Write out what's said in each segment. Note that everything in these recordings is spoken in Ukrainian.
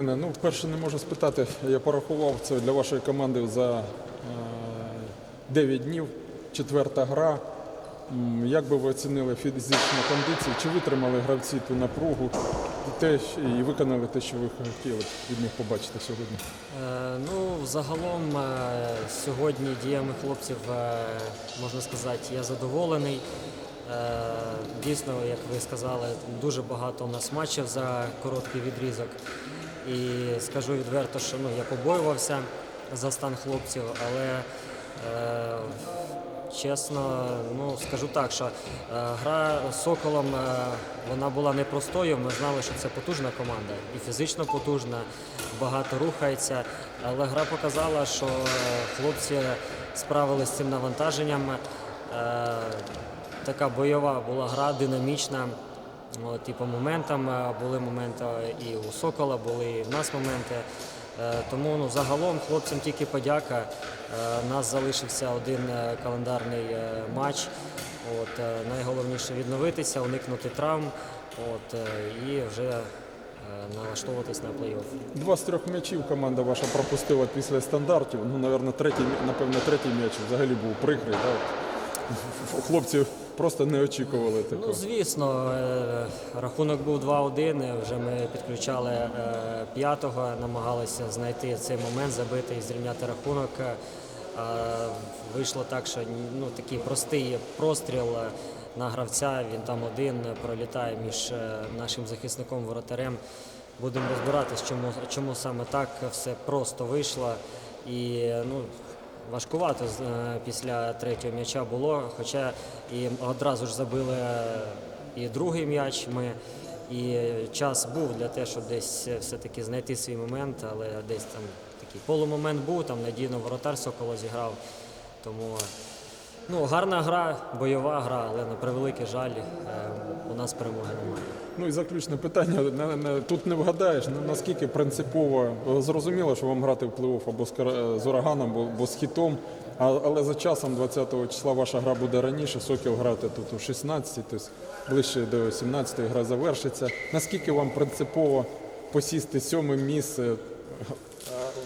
Ну, вперше не можу спитати, я порахував це для вашої команди за е, 9 днів, четверта гра. Як би ви оцінили фізичну кондицію? Чи витримали гравці ту напругу і, те, і виконали те, що ви хотіли від них побачити сьогодні? Е, Ну, загалом е, сьогодні діями хлопців, е, можна сказати, я задоволений. Е, Дійсно, як ви сказали, дуже багато у нас матчів за короткий відрізок. І скажу відверто, що ну, я побоювався за стан хлопців, але е, чесно, ну скажу так, що е, гра з Соколом е, вона була непростою. Ми знали, що це потужна команда і фізично потужна, багато рухається. Але гра показала, що хлопці справилися з цим навантаженням. Е, Така бойова була гра, динамічна. От, і по моментам е, були моменти і у Сокола, були і в нас моменти. Е, Тому ну, загалом хлопцям тільки подяка. Е, У нас залишився один е, календарний е, матч. От, е, найголовніше відновитися, уникнути травм от, е, і вже е, налаштовуватись на плей-офф. Два з трьох м'ячів команда ваша пропустила після стандартів. Ну, напевно, третій, напевно, третій м'яч взагалі був прикрий. Да? Хлопці просто не очікували такого. Ну, звісно, е, рахунок був 2-1. Вже ми підключали е, п'ятого, намагалися знайти цей момент, забити і зрівняти рахунок. Е, Вийшло так, що ну, такий простий простріл на гравця. Він там один пролітає між нашим захисником воротарем. Будемо розбиратись, чому, чому саме так все просто вийшло. І ну, Важкувато е, після третього м'яча було, хоча і одразу ж забили е, і другий м'яч ми. І час був для того, щоб десь все-таки знайти свій момент, але десь там такий полумомент був, там надійно воротар Соколо зіграв. Тому ну, гарна гра, бойова гра, але на превеликий жаль, е, у нас перемоги немає. Ну і заключне питання. Тут не вгадаєш, наскільки принципово е, зрозуміло, що вам грати в плей-офф або з, з ураганом, або, з хітом. Але за часом 20-го числа ваша гра буде раніше, Сокіл грати тут у 16, тобто ближче до 17 гра завершиться. Наскільки вам принципово посісти сьоме місце е,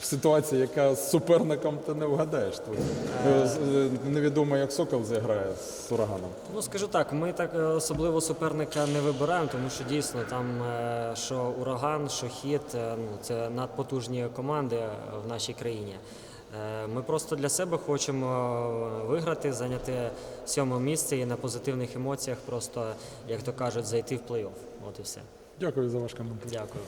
в ситуації, яка з суперником ти не вгадаєш? Тут Е, з- е, невідомо, як Сокол зіграє з ураганом. Ну скажу так, ми так е, особливо суперника не вибираємо, тому що дійсно там е, що ураган, що хід, е, ну це надпотужні команди е, в нашій країні. Е, Ми просто для себе хочемо е, виграти, зайняти сьоме місце і на позитивних емоціях, просто як то кажуть, зайти в плей-офф. От і все. Дякую за ваш коментар. Дякую.